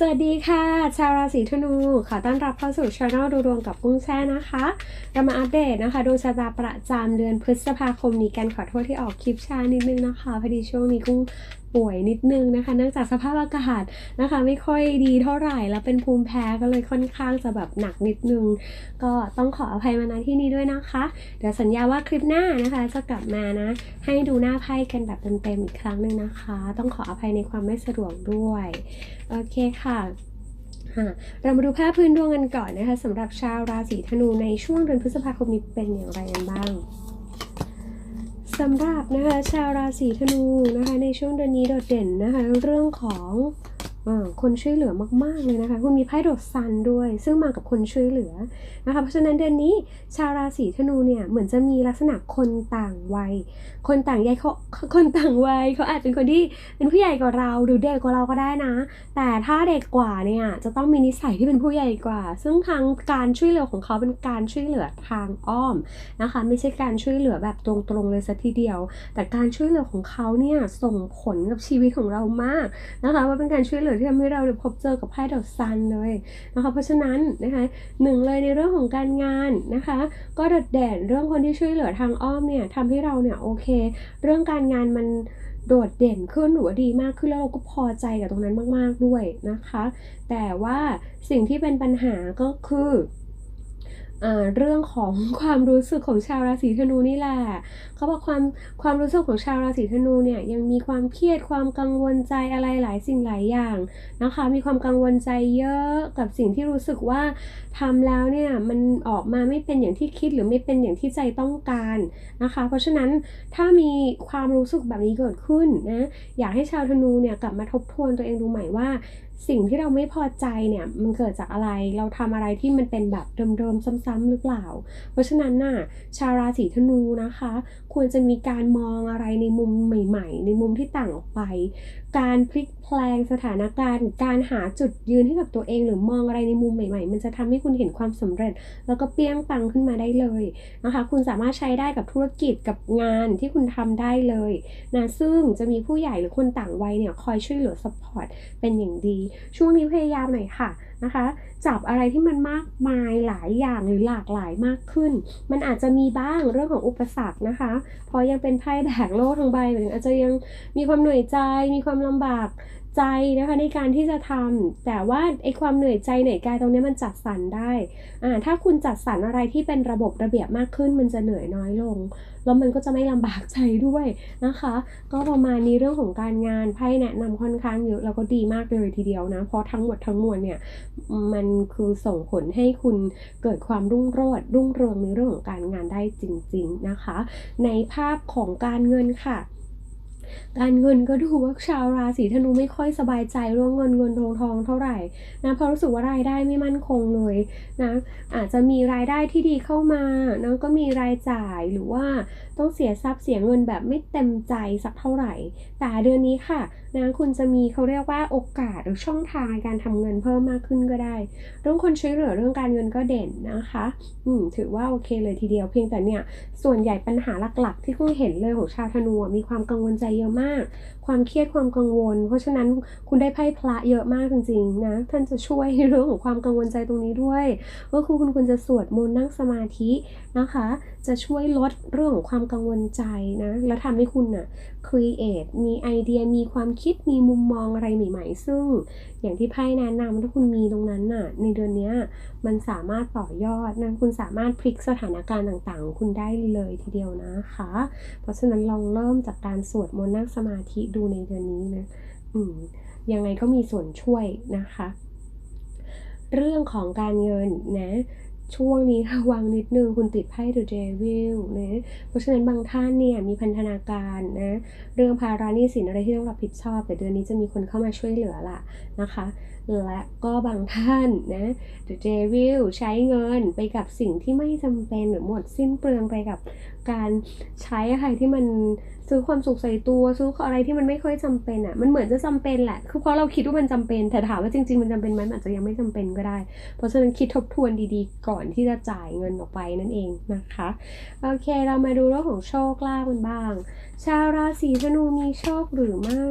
สวัสดีค่ะ ชาวราศีธนู ขอต้อนรับเข้าสู่ช anel ดูดวงกับกุ้งแช่นะคะ เรามาอัปเดตนะคะดวงชะตาประจำเดือนพฤษภาคมนี้กันขอโทษที่ออกคลิปช้านิดนึงนะคะ พอดีช่วงนี้กุ้งป่วยนิดนึงนะคะ เนื่องจากสภาพอากาศนะคะ ไม่ค่อยดีเท่าไหร่แล้วเป็นภูมิแพ้ก็เลยค่อนข้างจะแบบหนักนิดนึง ก็ต้องขออภัยมาณที่นี้ด้วยนะคะ เดี๋ยวสัญญาว่าคลิปหน้านะคะ จะกลับมานะ ให้ดูหน้าไพ่กันแบบเต็มๆอีกครั้งหนึ่งนะคะ ต้องขออภัยในความไม่สะดวกด้วยโอเคค่ะอะเรามาดูภาพพื้นดวงกันก่อนนะคะสำหรับชาวราศีธนูในช่วงเดือนพฤษภาคมนี้เป็นอย่างไรกันบ้าง สำหรับนะคะชาวราศีธนูนะคะในช่วงเดือนนี้โดดเด่นนะคะเรื่องของ คนช่วยเหลือมากๆเลยนะคะ คุณมีไพ่โดดซันด้วย ซึ่งมากับคนช่วยเหลือนะคะ เพราะฉะนั้นเดือนนี้ชาวราศีธนูเนี่ยเหมือนจะมีลักษณะคนต่างวัย คนต่างวัยเขาคนต่างวัยเขาอาจเป็นคนที่เป็นผู้ใหญ่กว่าเราหรือเด็กกว่าเราก็ได้นะ แต่ถ้าเด็กกว่าเนี่ยจะต้องมีนิสัยที่เป็นผู้ใหญ่กว่า ซึ่งทางการช่วยเหลือของเขาเป็นการช่วยเหลือทางอ้อมนะคะ ไม่ใช่การช่วยเหลือแบบตรงๆเลยสัทีเดียว แต่การช่วยเหลือของเขาเนี่ยส่งผลกับชีวิตของเรามากนะคะว่าเป็นการช่วยเหลือที่ทำให้เราพบเจอกับไพ่ดอกซันเลยนะคะเพราะฉะนั้นนะคะหนึ่งเลยในเรื่องของการงานนะคะ ก็โดดเด่นเรื่องคนที่ช่วยเหลือทางอ้อมเนี่ยทำให้เราเนี่ยโอเค เรื่องการงานมันโดดเด่นขึ้นหรือว่าดีมากขึ้นแล้วเราก็พอใจกับตรงนั้นมาก ๆด้วยนะคะ แต่ว่าสิ่งที่เป็นปัญหาก็คือ เรื่องของความรู้สึกของชาวราศีธนูนี่แหละเขาบอกความความรู้สึกของชาวราศีธนูเนี่ยยังมีความเครียดความกังวลใจอะไรหลายสิ่งหลายอย่างนะคะ มีความกังวลใจเยอะกับสิ่งที่รู้สึกว่าทำแล้วเนี่ยมันออกมาไม่เป็นอย่างที่คิดหรือไม่เป็นอย่างที่ใจต้องการนะคะ เพราะฉะนั้นถ้ามีความรู้สึกแบบนี้เกิดขึ้นนะอยากให้ชาวธนูเนี่ยกลับมาทบทวนตัวเองดูใหม่ว่า สิ่งที่เราไม่พอใจเนี่ยมันเกิดจากอะไรเราทำอะไรที่มันเป็นแบบเดิมๆซ้ำๆหรือเปล่า เพราะฉะนั้นน่ะชาวราศีธนูนะคะ ควรจะมีการมองอะไรในมุมใหม่ ๆ ในมุมที่ต่างออกไป การพลิกแพลงสถานการณ์ การหาจุดยืนให้กับตัวเอง หรือมองอะไรในมุมใหม่ ๆ มันจะทำให้คุณเห็นความสำเร็จ แล้วก็เปี้ยงปังขึ้นมาได้เลยนะคะ คุณสามารถใช้ได้กับธุรกิจกับงานที่คุณทำได้เลยนะซึ่งจะมีผู้ใหญ่หรือคนต่างวัยเนี่ยคอยช่วยเหลือสปอร์ตเป็นอย่างดี ช่วงนี้พยายามหน่อยค่ะ นะคะ จับอะไรที่มันมากมายหลายอย่างหรือหลากหลายมากขึ้น มันอาจจะมีบ้างเรื่องของอุปสรรคนะคะเพราะยังเป็นไพ่แบกโลกทั้งใบหรืออาจจะยังมีความเหนื่อยใจ มีความลำบาก ใจนะคะในการที่จะทำแต่ว่าไอ้ความเหนื่อยใจเหนื่อยกายตรงนี้มันจัดสรรได้อ่าถ้าคุณจัดสรรอะไรที่เป็นระบบระเบียบมากขึ้น มันจะเหนื่อยน้อยลง แล้วมันก็จะไม่ลำบากใจด้วยนะคะ ก็ประมาณนี้เรื่องของการงานไพ่แนะนำค่อนข้างเยอะแล้วก็ดีมากเลยทีเดียวนะเพราะทั้งหมดทั้งมวลเนี่ยมันคือส่งผลให้คุณเกิดความรุ่งโรจน์รุ่งเรืองในเรื่องของการงานได้จริง ๆนะคะ ในภาพของการเงินค่ะ การเงินก็ดูว่าชาวราศีธนูไม่ค่อยสบายใจเรื่องเงินเงินทองทองเท่าไหร่นะเพราะรู้สึกว่ารายได้ไม่มั่นคงเลยนะอาจจะมีรายได้ที่ดีเข้ามานะก็มีรายจ่ายหรือว่า ต้องเสียทรัพย์เสียเงินแบบไม่เต็มใจสักเท่าไหร่ แต่เดือนนี้ค่ะนะคุณจะมีเขาเรียกว่าโอกาสหรือช่องทางในการทำเงินเพิ่มมากขึ้นก็ได้ เรื่องคนช่วยเหลือเรื่องการเงินก็เด่นนะคะ อืมถือว่าโอเคเลยทีเดียวเพียงแต่เนี่ยส่วนใหญ่ปัญหาหลักๆ ที่คุณเห็นเลยของชาวธนูมีความกังวลใจเยอะมาก ความเครียดความกังวล เพราะฉะนั้นคุณได้ไพ่พระเยอะมากจริงๆนะท่านจะช่วยเรื่องของความกังวลใจตรงนี้ด้วย ก็คือคุณควรจะสวดมนต์นั่งสมาธินะคะ จะช่วยลดเรื่องของความกังวลใจนะ แล้วทำให้คุณน่ะ create มีไอเดียมีความคิดมีมุมมองอะไรใหม่ ๆ ซึ่งอย่างที่ไพ่แนะนำถ้าคุณมีตรงนั้นน่ะ ในเดือนนี้มันสามารถต่อยอดนะคุณสามารถพลิกสถานการณ์ต่างๆของคุณได้เลยทีเดียวนะคะ เพราะฉะนั้นลองเริ่มจากการสวดมนต์นั่งสมาธิดูในเดือนนี้นะอืมยังไงก็มีส่วนช่วยนะคะ เรื่องของการเงินนะ ช่วงนี้ระวังนิดนึงคุณติดไพ่ The Devil นะเพราะฉะนั้นบางท่านเนี่ยมีพันธนาการนะเรื่องภาระหนี้สินอะไรที่ต้องรับผิดชอบ แต่เดือนนี้จะมีคนเข้ามาช่วยเหลือล่ะนะคะและก็บางท่านนะ The Devil ใช้เงินไปกับสิ่งที่ไม่จำเป็นหรือหมดสิ้นเปลืองไปกับการใช้อะไรที่มัน ซื้อความสุขใส่ตัวซื้ออะไรที่มันไม่ค่อยจำเป็นอะ่ะ มันเหมือนจะจำเป็นแหละ คือเพราะเราคิดว่ามันจำเป็น แต่ถามว่าจริง ๆ มันจำเป็นไหมอาจจะยังไม่จำเป็นก็ได้ เพราะฉะนั้นคิดทบทวนดีๆ ก่อนที่จะจ่ายเงินออกไปนั่นเองนะคะ โอเค เรามาดูเรื่องของโชคลาภกันบ้าง ชาวราศีธนูมีโชคหรือไม่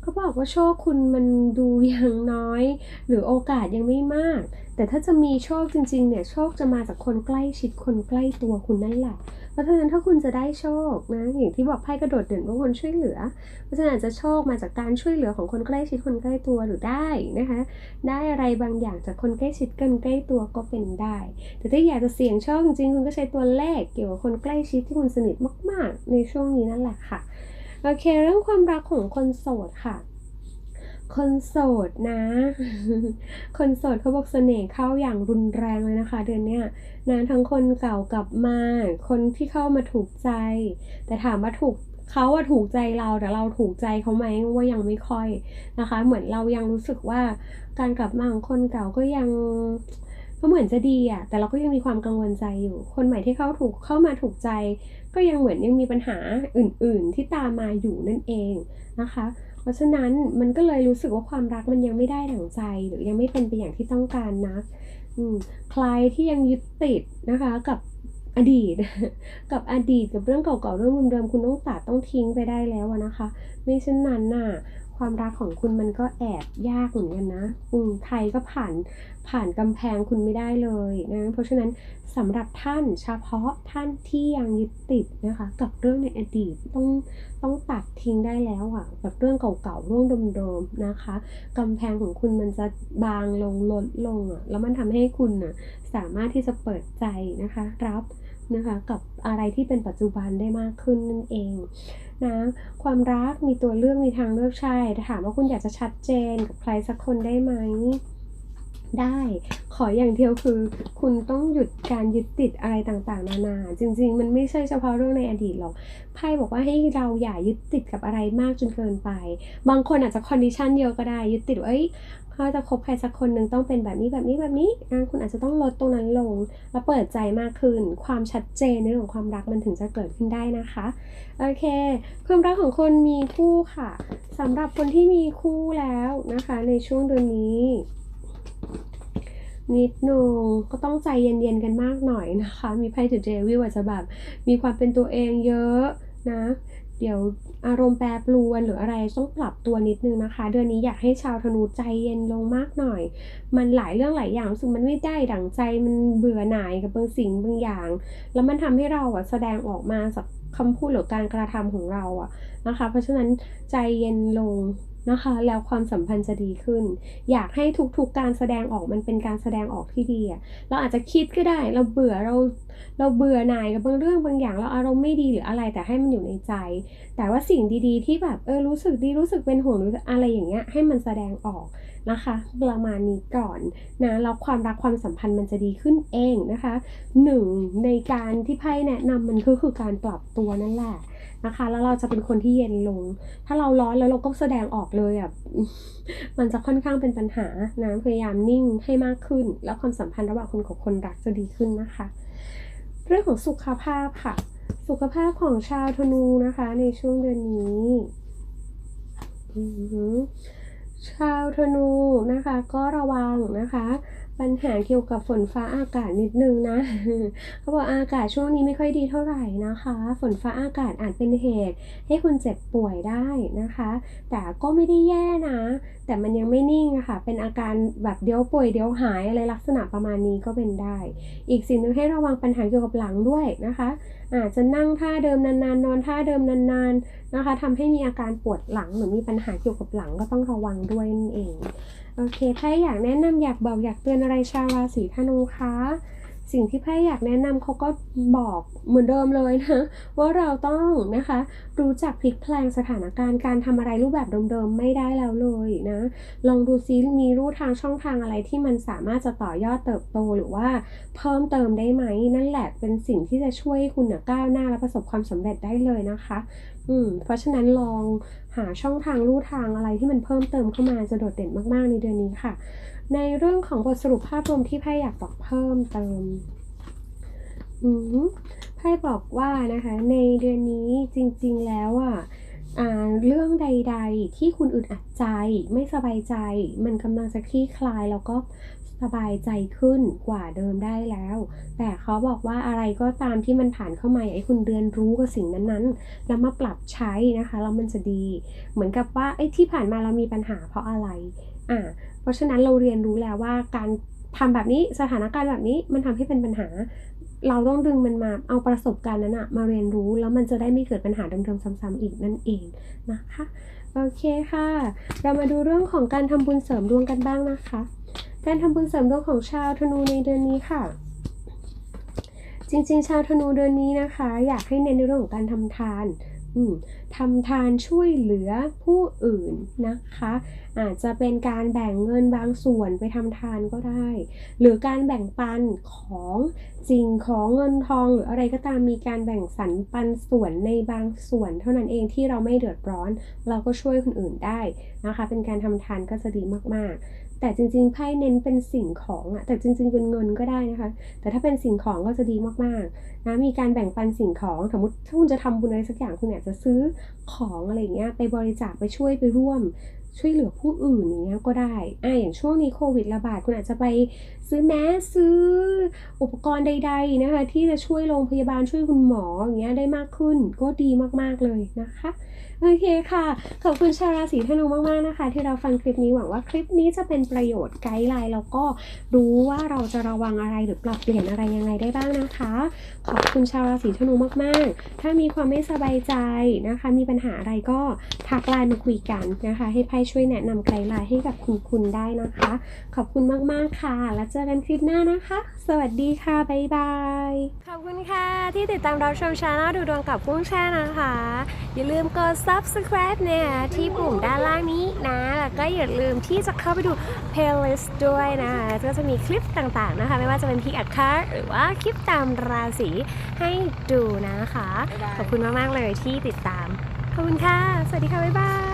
เขาบอกว่าโชคคุณมันดูยังน้อย หรือโอกาสยังไม่มาก แต่ถ้าจะมีโชคจริงๆเนี่ยโชคจะมาจากคนใกล้ชิดคนใกล้ตัวคุณนั่นแหละ เพราะฉะนั้นถ้าคุณจะได้โชคนะอย่างที่บอกไพ่กระโดดเด่นว่าคนช่วยเหลือ เพราะฉะนั้นจจะโชคมาจากการช่วยเหลือของคนใกล้ชิดคนใกล้ตัวหรือได้นะคะ ได้อะไรบางอย่างจากคนใกล้ชิดกันใกล้ตัวก็เป็นได้ แต่ถ้าอยากจะเสี่ยงโชคจริงๆคุณก็ใช้ตัวเลขเกี่ยวกับคนใกล้ชิดที่คุณสนิทมาก ๆ ในช่วงนี้นั่นแหละค่ะโอเค เรื่องความรักของคนโสดค่ะ คนโสดนะ คนโสดเขาบอกเสน่ห์เข้าอย่างรุนแรงเลยนะคะ เดือนเนี้ยนะทั้งคนเก่ากลับมา คนที่เข้ามาถูกใจ แต่ถามว่าถูกเขาอะถูกใจเราแต่เราถูกใจเขาไหมว่ายังไม่ค่อยนะคะ เหมือนเรายังรู้สึกว่าการกลับมาของคนเก่าก็ยังก็เหมือนจะดีอะแต่เราก็ยังมีความกังวลใจอยู่ คนใหม่ที่เข้าถูกเข้ามาถูกใจ ก็ยังเหมือนยังมีปัญหาอื่น ๆ ที่ตามมาอยู่นั่นเองนะคะ เพราะฉะนั้นมันก็เลยรู้สึกว่าความรักมันยังไม่ได้ดั่งใจ หรือยังไม่เป็นไปอย่างที่ต้องการนักใครที่ยังยึดติดนะคะ กับอดีต กับอดีตกับเรื่องเก่าๆเรื่องเดิมๆคุณต้องตัดต้องทิ้งไปได้แล้วนะคะ ไม่เช่นนั้นน่ะความรักของคุณมันก็แอบยากเหมือนกันนะอืมใครก็ผ่านผ่านกำแพงคุณไม่ได้เลยนะ เพราะฉะนั้นสำหรับท่านเฉพาะท่านที่ยังยึดติดนะคะ กับเรื่องในอดีตต้อง ต้องตัดทิ้งได้แล้วอะแบบเรื่องเก่าๆเรื่องเดิมๆนะคะกำแพงของคุณมันจะบางลงลดลงอะแล้วมันทำให้คุณน่ะสามารถที่จะเปิดใจนะคะรับนะคะกับอะไรที่เป็นปัจจุบันได้มากขึ้นนั่นเองนะความรักมีตัวเลือกมีทางเลือกใช่แต่ถามว่าคุณอยากจะชัดเจนกับใครสักคนได้ไหม ได้ ขออย่างเดียวคือ คุณต้องหยุดการยึดติดอะไรต่างๆ นานา จริง ๆ มันไม่ใช่เฉพาะเรื่องในอดีตหรอกไพ่บอกว่าให้เราอย่ายึดติดกับอะไรมากจนเกินไป บางคนอาจจะคอนดิชันเดียอะก็ได้ ยึดติดว่าเอ้ยถ้าจะคบใครสักคนหนึ่งต้องเป็นแบบนี้แบบนี้แบบนี้อะคุณอาจจะต้องลดตรงนั้นลง แล้วเปิดใจมากขึ้น ความชัดเจนในเรื่องของความรักมันถึงจะเกิดขึ้นได้นะคะ โอเค ความรักของคนมีคู่ค่ะสำหรับคนที่มีคู่แล้วนะคะ ในช่วงเดือนนี้ นิดนึงก็ต้องใจเย็นๆกันมากหน่อยนะคะ มีไพ่เดอเดวิลอาจจะแบบมีความเป็นตัวเองเยอะนะ เดี๋ยวอารมณ์แปรปรวนหรืออะไรต้องปรับตัวนิดนึงนะคะ เดือนนี้อยากให้ชาวธนูใจเย็นลงมากหน่อย มันหลายเรื่องหลายอย่างรู้สึกมันไม่ได้ดั่งใจมันเบื่อหน่ายกับบางสิ่งบางอย่าง แล้วมันทำให้เราอะแสดงออกมาจากคำพูดหรือการกระทำของเราอะนะคะ เพราะฉะนั้นใจเย็นลง นะคะ แล้วความสัมพันธ์จะดีขึ้น อยากให้ทุกๆการแสดงออกมันเป็นการแสดงออกที่ดีอะเราอาจจะคิดก็ได้ เราเบื่อเราเราเบื่อหน่ายกับบางเรื่องบางอย่างเราอารมณ์ไม่ดีหรืออะไรแต่ให้มันอยู่ในใจ แต่ว่าสิ่งดีๆ ที่แบบเออรู้สึกดีรู้สึกเป็นห่วงหรืออะไรอย่างเงี้ยให้มันแสดงออกนะคะประมาณนี้ก่อนนะแล้วความรักความสัมพันธ์มันจะดีขึ้นเองนะคะหนึ่งในการที่ไพ่แนะนำมันก็คือการปรับตัวนั่นแหละ นะคะ แล้วเราจะเป็นคนที่เย็นลง ถ้าเราร้อนแล้วเราก็แสดงออกเลยอะมันจะค่อนข้างเป็นปัญหานะพยายามนิ่งให้มากขึ้น แล้วความสัมพันธ์ระหว่างคนกับคนรักจะดีขึ้นนะคะ เรื่องของสุขภาพค่ะ สุขภาพของชาวธนูนะคะ ในช่วงเดือนนี้ชาวธนูนะคะก็ระวังนะคะ ปัญหาเกี่ยวกับฝนฟ้าอากาศนิดนึงนะเขาบอกอากาศช่วงนี้ไม่ค่อยดีเท่าไหร่นะคะ ฝนฟ้าอากาศอาจเป็นเหตุ ให้คุณเจ็บป่วยได้นะคะ แต่ก็ไม่ได้แย่นะ แต่มันยังไม่นิ่งอะค่ะ เป็นอาการแบบเดี๋ยวป่วยเดี๋ยวหายอะไรลักษณะประมาณนี้ก็เป็นได้ อีกสิ่งหนึ่งให้ระวังปัญหาเกี่ยวกับหลังด้วยนะคะอาจจะนั่งท่าเดิมนานๆ นอนท่าเดิมนานๆนะคะทำให้มีอาการปวดหลังหรือมีปัญหาเกี่ยวกับหลังก็ต้องระวังด้วยนั่นเองโอเคไพ่อยากแนะนำอยากบอกอยากเตือนอะไรชาวราศีธนูคะสิ่งที่ไพ่อยากแนะนำเขาก็บอกเหมือนเดิมเลยนะว่าเราต้องนะคะ รู้จักพลิกแพลงสถานการณ์การทำอะไรรูปแบบเดิมๆไม่ได้แล้วเลยนะ ลองดูซิมีรูทางช่องทางอะไรที่มันสามารถจะต่อยอดเติบโตหรือว่าเพิ่มเติมได้ไหมนั่นแหละเป็นสิ่งที่จะช่วยคุณก้าวหน้าและประสบความสำเร็จได้เลยนะคะอืมเพราะฉะนั้นลองหาช่องทางรูทางอะไรที่มันเพิ่มเติมเข้ามาจะโดดเด่นมากๆในเดือนนี้ค่ะ ในเรื่องของบทสรุปภาพรวมที่ไพ่อยากบอกเพิ่มเติมอืมไพ่บอกว่านะคะ ในเดือนนี้จริง ๆแล้วอะอ่าเรื่องใด ๆ ที่คุณอึดอัดใจไม่สบายใจ มันกำลังจะคลี่คลายแล้วก็ สบายใจขึ้นกว่าเดิมได้แล้ว แต่เขาบอกว่าอะไรก็ตามที่มันผ่านเข้ามาให้คุณเรียนรู้กับสิ่งนั้นๆ แล้วมาปรับใช้นะคะแล้วมันจะดี เหมือนกับว่าไอ้ที่ผ่านมาเรามีปัญหาเพราะอะไรอ่าเพราะฉะนั้นเราเรียนรู้แล้วว่าการทำแบบนี้สถานการณ์แบบนี้มันทำให้เป็นปัญหา เราต้องดึงมันมาเอาประสบการณ์นั้นอะมาเรียนรู้แล้วมันจะได้ไม่เกิดปัญหาเดิมๆซ้ำๆอีกนั่นเองนะคะโอเคค่ะ เรามาดูเรื่องของการทำบุญเสริมดวงกันบ้างนะคะ การทำบุญเสริมดวงของชาวธนูในเดือนนี้ค่ะ จริงๆ ชาวธนูเดือนนี้นะคะ อยากให้เน้นในเรื่องของการทำทานทำทานช่วยเหลือผู้อื่นนะคะ อาจจะเป็นการแบ่งเงินบางส่วนไปทำทานก็ได้ หรือการแบ่งปันของสิ่งของเงินทองหรืออะไรก็ตามมีการแบ่งสรรปันส่วนในบางส่วน เท่านั้นเองที่เราไม่เดือดร้อน เราก็ช่วยคนอื่นได้นะคะ เป็นการทำทานก็จะดีมากๆ แต่จริงๆไพ่เน้นเป็นสิ่งของอะแต่จริง ๆ เป็นเงินก็ได้นะคะ แต่ถ้าเป็นสิ่งของก็จะดีมากๆนะมีการแบ่งปันสิ่งของสมมติถ้าคุณจะทำบุญอะไรสักอย่างคุณอยากจะซื้อของอะไรอย่างเงี้ยไปบริจาคไปช่วยไปร่วมช่วยเหลือผู้อื่นอย่างเงี้ยก็ได้อ่าอย่างช่วงนี้โควิดระบาดคุณอาจจะไปซื้อแมสซื้ออุปกรณ์ใด ๆนะคะ ที่จะช่วยโรงพยาบาลช่วยคุณหมออย่างเงี้ยได้มากขึ้นก็ดีมากๆเลยนะคะ โอเคค่ะ ขอบคุณชาวราศีธนูมาก ๆ นะคะ ที่เราฟังคลิปนี้หวังว่าคลิปนี้จะเป็นประโยชน์ไกด์ไลน์แล้วก็รู้ว่าเราจะระวังอะไรหรือปรับเปลี่ยนอะไรยังไงได้บ้างนะคะ ขอบคุณชาวราศีธนูมาก ๆ ถ้ามีความไม่สบายใจนะคะ มีปัญหาอะไรก็ทักไลน์มาคุยกันนะคะ ให้ไพ่ช่วยแนะนำไกด์ไลน์ให้กับคุณคุณได้นะคะ ขอบคุณมาก ๆ ค่ะ แล้วเจอกันคลิปหน้านะคะสวัสดีค่ะ บ๊ายบาย ขอบคุณค่ะ ที่ติดตามรับชมช anel ดูดวงกับกุ้งแช่นะคะ อย่าลืมกด subscribe เนี่ยที่ปุ่มด้านล่างนี้นะ แล้วก็อย่าลืมที่จะเข้าไปดู playlist ด้วยนะคะก็จะมีคลิปต่างๆนะคะ ไม่ว่าจะเป็นพิกอัดคาร์หรือว่าคลิปตามราศีให้ดูนะคะ ขอบคุณมากๆเลยที่ติดตาม ขอบคุณค่ะ สวัสดีค่ะ บ๊ายบาย